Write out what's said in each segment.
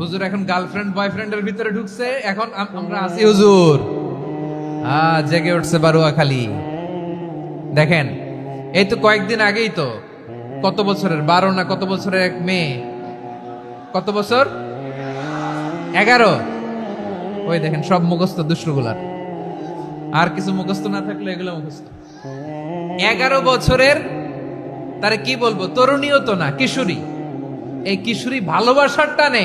হুজুর এখন গার্লফ্রেন্ড বয়ফ্রেন্ডের ভিতরে ঢুকছে। এখন আমরা আছি হুজুর। আ জেগে উঠছে বারুয়া খালি দেখেন এই তো কয়েকদিন আগেই তো কত বছরের বারো না কত বছরের এক মেয়ে? কত বছর? এগারো। ওই দেখেন সব মুখস্থ দুষ্টগুলার। আর কিছু মুখস্থ না থাকলে এগুলো মুখস্থ। এগারো বছরের তারে কি বলব? তরুণীও তো না কিশোরী। এই কিশোরী ভালোবাসার টানে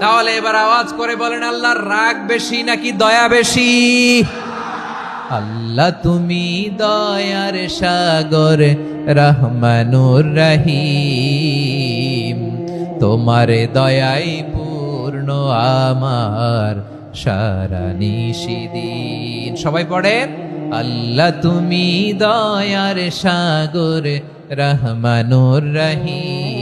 তাহলে এবার আওয়াজ করে বলেন, আল্লাহর রাগ বেশি নাকি দয়া বেশি? আল্লাহ তুমি দয়ার সাগর, রহমানুর রহিম। তোমার দয়াই পূর্ণ আমার সারা নিশিদিন। সবাই পড়েন, আল্লাহ তুমি দয়ার সাগর, রহমানুর রহিম।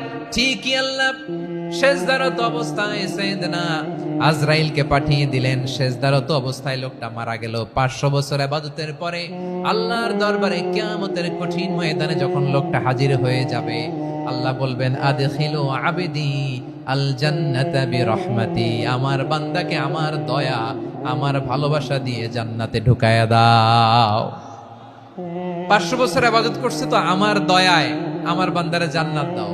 ঠিকই আল্লাহ। শেষদারত অবস্থায় সেদনা আজরাইলকে পাঠিয়ে দিলেন। শেষদারত অবস্থায় লোকটা মারা গেল। পাঁচশো বছর আবাদতের পরে আল্লাহর দরবারে কেয়ামতের কঠিন ময়দানে যখন লোকটা হাজির হয়ে যাবে, আল্লাহ বলবেন, আদখিলু আবেদি আল জান্নাতা বিরহমাতি। আমার বান্দাকে আমার দয়া, আমার ভালোবাসা দিয়ে জান্নাতে ঢুকায়া দাও। পাঁচশো বছর আবাদত করছে তো আমার দয়ায় আমার বান্দারে জান্নাত দাও।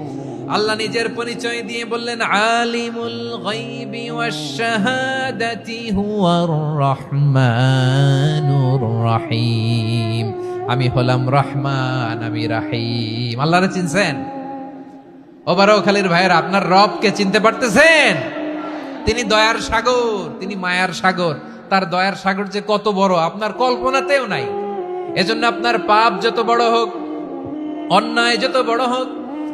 আল্লাহ নিজের পরিচয় দিয়ে বললেন, আলিমুল রহিম। আমি হলাম রহমান, আমি রাহিম। আল্লাহরে চিনছেন? ওবারও খালির ভাইয়ের, আপনার রবকে চিনতে পারতেছেন? তিনি দয়ার সাগর, তিনি মায়ার সাগর। তার দয়ার সাগর যে কত বড়, আপনার কল্পনাতেও নাই। এজন্য আপনার পাপ যত বড় হোক, অন্যায় যত বড় হোক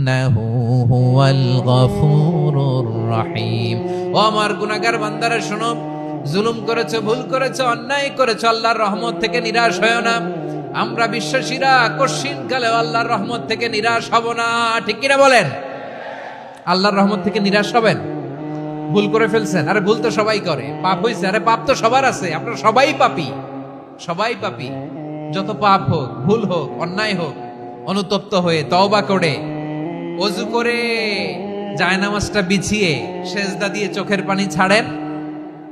ইন্নাহু হুয়াল গফুরুর রহিম ও আমার গুনাহগার বান্দারা, শোনো, জুলুম করেছ, ভুল করেছ, অন্যায় করেছ, আল্লাহর রহমত থেকে নিরাশ হয় না। আমরা বিশ্বাসীরা কশিন কালে আল্লাহর রহমত থেকে নিরাশ হব না। ঠিক কিনা বলেন? আল্লাহর রহমত থেকে নিরাশ হবেন? ভুল করে ফেলছেন? আরে ভুল তো সবাই করে। পাপ হয়েছে আরে পাপ তো সবার আছে। আপনারা সবাই পাপি। সবাই পাপি। যত পাপ হোক, ভুল হোক, অন্যায় হোক, অনুতপ্ত হয়ে তওবা করে। অজু করে জায়নামাজটা বিছিয়ে সেজদা দিয়ে চোখের পানি ছাড়েন।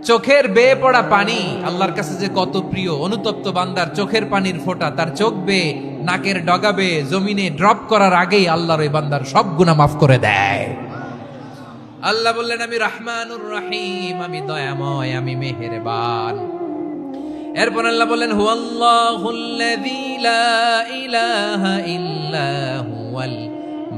চোখের বেয়ে পড়া পানি আল্লাহর কাছে যে কত প্রিয়, অনুতপ্ত বান্দার চোখের পানির ফোঁটা, তার চোখ বেয়ে, নাকের ডগাবে জমিনে ড্রপ করার আগেই আল্লাহর ওই বান্দার সব গুণা মাফ করে দেয়। আল্লাহ বললেন, আমি রহমানুর রহিম, আমি দয়াময়, আমি মেহেরবান। এরপর আল্লাহ বললেন, হুয়াল্লাহুল্লাযী লা ইলাহা ইল্লা হুয়াল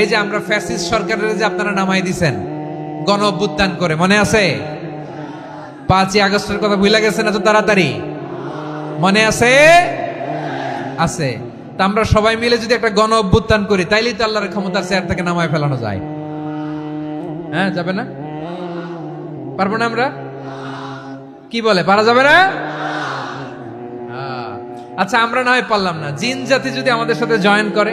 এই যে আমরা ফ্যাসিস্ট সরকারের যে আপনারা নামাই দিছেন, গণ অভ্যুত্থান করে, মনে আছে? পাঁচই আগস্টের কথা ভুলে গেছেন এত তাড়াতাড়ি? মনে আছে? আছে। তা আমরা সবাই মিলে যদি একটা গণ অভ্যুত্থান করি, তাইলেই তো আল্লাহর ক্ষমতার চেয়ার থেকে নামায় ফেলানো যায়। হ্যাঁ যাবে না? পারব না আমরা? কি বলে, পারা যাবে না? আচ্ছা আমরা না হয় পারলাম না। জিন জাতি যদি আমাদের সাথে জয়েন করে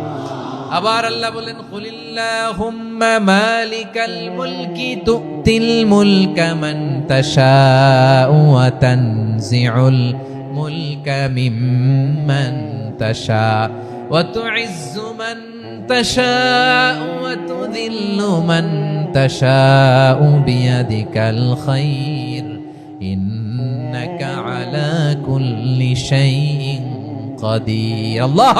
আবার আল্লাহ বলেন কুলিল্লাহুম্মা মালিকাল মুলকি তুতিল মুলকা মান তাশাউ ওয়া তানজিউল মুলকা মিম্মান তাশা ওয়া তুইজ্জু মান তাশাউ ওয়া তুযিল্লু মান তাশাউ বিয়াদিকাল খাইর ইন্নাকা আলা কুল্লি শাইইন কাদির আল্লাহু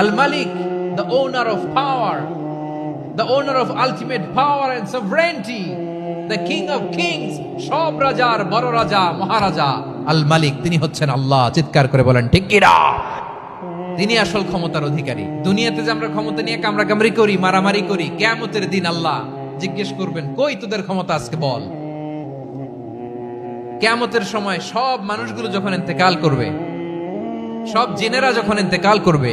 আল মালিক the owner of power the owner of ultimate power and sovereignty the king of kings সব রাজার বড় রাজা, মহারাজা আল মালিক তিনি হচ্ছেন আল্লাহ। চিৎকার করে বলেন, ঠিক কিরা তিনি আসল ক্ষমতার অধিকারী। দুনিয়াতে যে আমরা ক্ষমতা নিয়ে কামড়া কামড়ি করি, মারামারি করি কেমতের দিন আল্লাহ জিজ্ঞেস করবেন, কই তোদের ক্ষমতা আজকে বল? কেমতের সময় সব মানুষগুলো যখন ইন্তেকাল করবে, সব জিনেরা যখন ইন্তেকাল করবে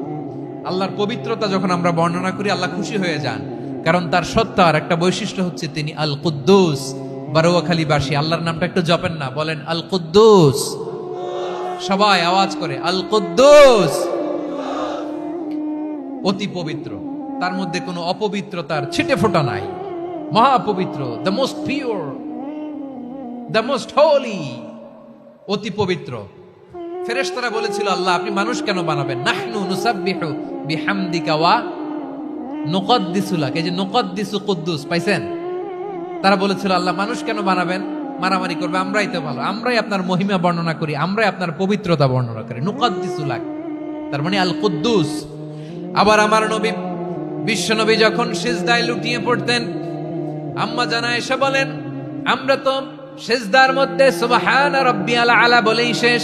আল্লাহর পবিত্রতা যখন আমরা বর্ণনা করি, আল্লাহ খুশি হয়ে যান। কারণ তার সত্তার একটা বৈশিষ্ট্য হচ্ছে তিনি আল কুদ্দুস বারোয়াখালীবাসী আল্লাহর নামটা একটু জপেন না, বলেন আল কুদ্দুস সবাই আওয়াজ করে আল কুদ্দুস অতি পবিত্র। তার মধ্যে কোনো অপবিত্রতার ছিটে ফোটা নাই। মহাপবিত্র the most pure the most holy অতি পবিত্র। ফেরেশতারা বলেছিল, আল্লাহ, আপনি মানুষ কেন বানাবেন? নাহনু নুসাব্বিহু বিহামদিকা ওয়া এই যে নুকদ্দিসু কুদ্দুস, পাইছেন? তারা বলেছিল, আল্লাহ মানুষ কেন বানাবেন? মারামারি করবে, আমরাই তো ভালো। আমরাই আপনার মহিমা বর্ণনা করি, আমরাই আপনার পবিত্রতা বর্ণনা করি। নুকদ্দিসুলাক তার মানে আল কুদ্দুস। আবার আমার নবী, বিশ্ব নবী যখন সিজদায় লুটিয়ে পড়তেন, আম্মা জানা এসে বলেন, আমরা তো শেষদার মধ্যে সুবহান রাব্বিয়াল আলা বলেই শেষ।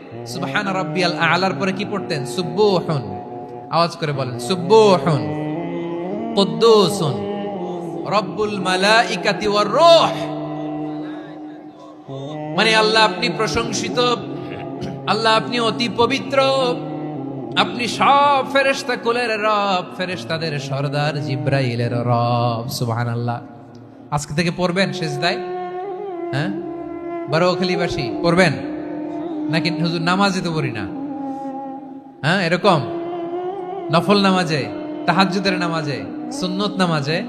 সুবহান রাব্বিয়াল আলার পরে কি পড়তেন? সুব্বুহুন আওয়াজ করে বলেন সুব্বুহুন কুদ্দুসুন। রব্বুল মালাইকাতি ওয়ার রূহ। মানে আল্লাহ আপনি প্রশংসিত, আল্লাহ আপনি অতি পবিত্র, আপনি সব ফেরেশতা কুলের রব, ফেরেশতাদের সর্দার জিব্রাইলের রব, সুবহানাল্লাহ। আজকে থেকে পড়বেন সেজদায় হ্যাঁ? বারোখালীবাসী, পড়বেন? নাকি হুজুর নামাজে তো পড়ি না? হ্যাঁ এরকম? নফল নামাজে, তাহাজ্জুদের নামাজে, সুন্নত নামাজে,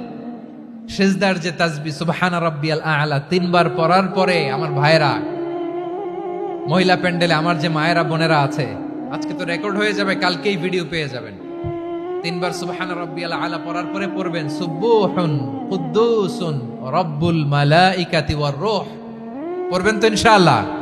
সেজদার যে তাজবি, সুবহানা রাব্বিয়াল আলা, তিনবার পড়ার পরে আমার ভাইরা মহিলা প্যান্ডেলে আমার যে মায়েরা, বোনেরা আছে, আজকে তো রেকর্ড হয়ে যাবে, কালকেই ভিডিও পেয়ে যাবেন। তিনবার সুবহানা রাব্বিয়াল আলা পড়ার পরে পড়বেন, সুবহুন কুদ্দুসুন, রব্বুল মালাইকাতি ওয়ার রূহ। পড়বেন তো ইনশাআল্লাহ।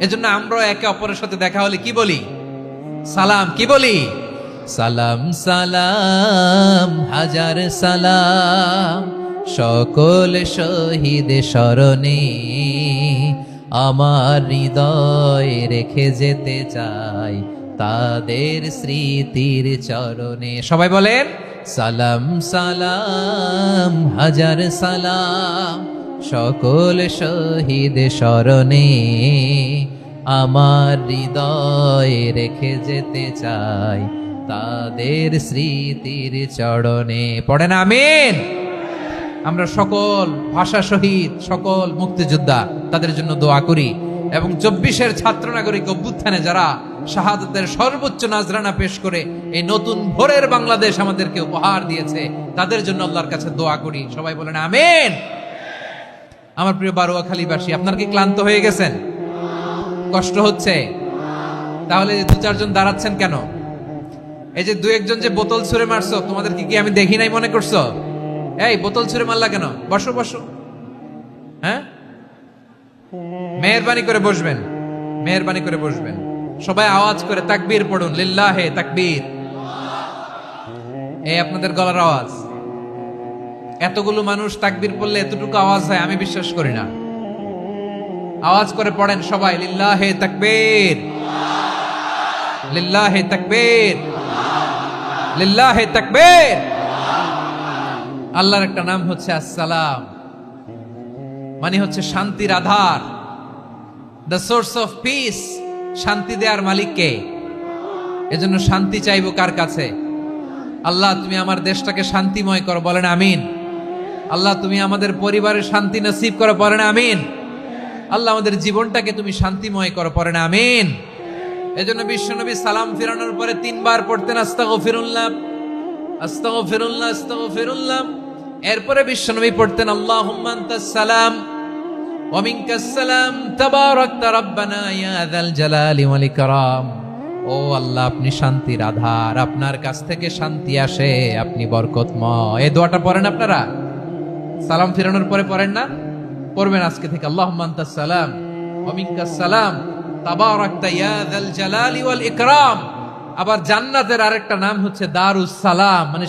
এজন্য আমরা একে অপরের সাথে দেখা হলে কি বলি? সালাম, কি বলি? সালাম সালাম, হাজার সালাম, সকল শহীদ স্মরণে আমার হৃদয় রেখে যেতে চাই তাদের স্মৃতির চরণে। সবাই বলেন, সালাম সালাম, হাজার সালাম সকল শহীদ স্মরণে আমার হৃদয় রেখে যেতে চাই তাদের স্মৃতির চরণে। পড়েন, আমিন। আমরা সকল ভাষা শহীদ, সকল মুক্তিযোদ্ধা তাদের জন্য দোয়া করি এবং চব্বিশের ছাত্র নাগরিক অভ্যুত্থানে যারা শাহাদতের সর্বোচ্চ নাজরানা পেশ করে এই নতুন ভোরের বাংলাদেশ আমাদেরকে উপহার দিয়েছে, তাদের জন্য আল্লাহর কাছে দোয়া করি। সবাই বলেন, আমিন। আমার প্রিয় বারোয়াখালীবাসী আপনার কি ক্লান্ত হয়ে গেছেন? কষ্ট হচ্ছে? তাহলে দু চারজন দাঁড়াচ্ছেন কেন? এই যে দু একজন যে বোতল ছুঁড়ে মারছো তোমাদেরকে কি আমি দেখি নাই মনে করছ? এই, বোতল ছুঁড়ে মারলা কেন? বসো বসো। হ্যাঁ? মেহরবানি করে বসবেন। মেহরবানি করে বসবেন। সবাই আওয়াজ করে, তাকবীর পড়ুন। লিল্লাহে তাকবীর। এই আপনাদের গলার আওয়াজ। এতগুলো মানুষ তাকবীর পড়লে এতটুকু আওয়াজ হয়, আমি বিশ্বাস করি না। আওয়াজ করে পড়েন সবাই, লিল্লাহে তাকবীর। লিল্লাহে তাকবীর। লিল্লাহে তাকবীর। আল্লাহর একটা নাম হচ্ছে আসসালাম। মানে হচ্ছে শান্তির আধার। The source of peace. শান্তি দেওয়ার মালিককে এজন্য শান্তি চাইব কার কাছে? আল্লাহ, তুমি আমার দেশটাকে শান্তিময় করো। বলেন, আমিন। আল্লাহ তুমি আমাদের পরিবারের শান্তি নসিব করো পড়েন আমিন আল্লাহ আমাদের জীবনটাকে তুমি শান্তিময় করো পড়েন আমিন এজন্য বিশ্বনবী সালাম ফিরানোর পরে তিনবার পড়তেন আস্তাগো ফিরুল্লাহ আস্তাগো ফিরুল্লাহ আস্তাগো ফিরুল্লাহ এরপরে বিশ্বনবী পড়তেন আল্লাহ সালাম ومنك السلام تباركت ربنا يا ذا الجلال والإكرام ও আল্লাহ আপনি শান্তির আধার আপনার কাছ থেকে শান্তি আসে আপনি বরকতময় এই দোয়াটা পড়েন আপনারা সালাম ফেরানোর পরে পড়েন না? পড়বেন আজকে থেকে। আল্লাহ সালাম ওমিনকাস সালাম। জালালি আবার জান্নাতের আরেকটা নাম হচ্ছে দারুস সালাম। মানে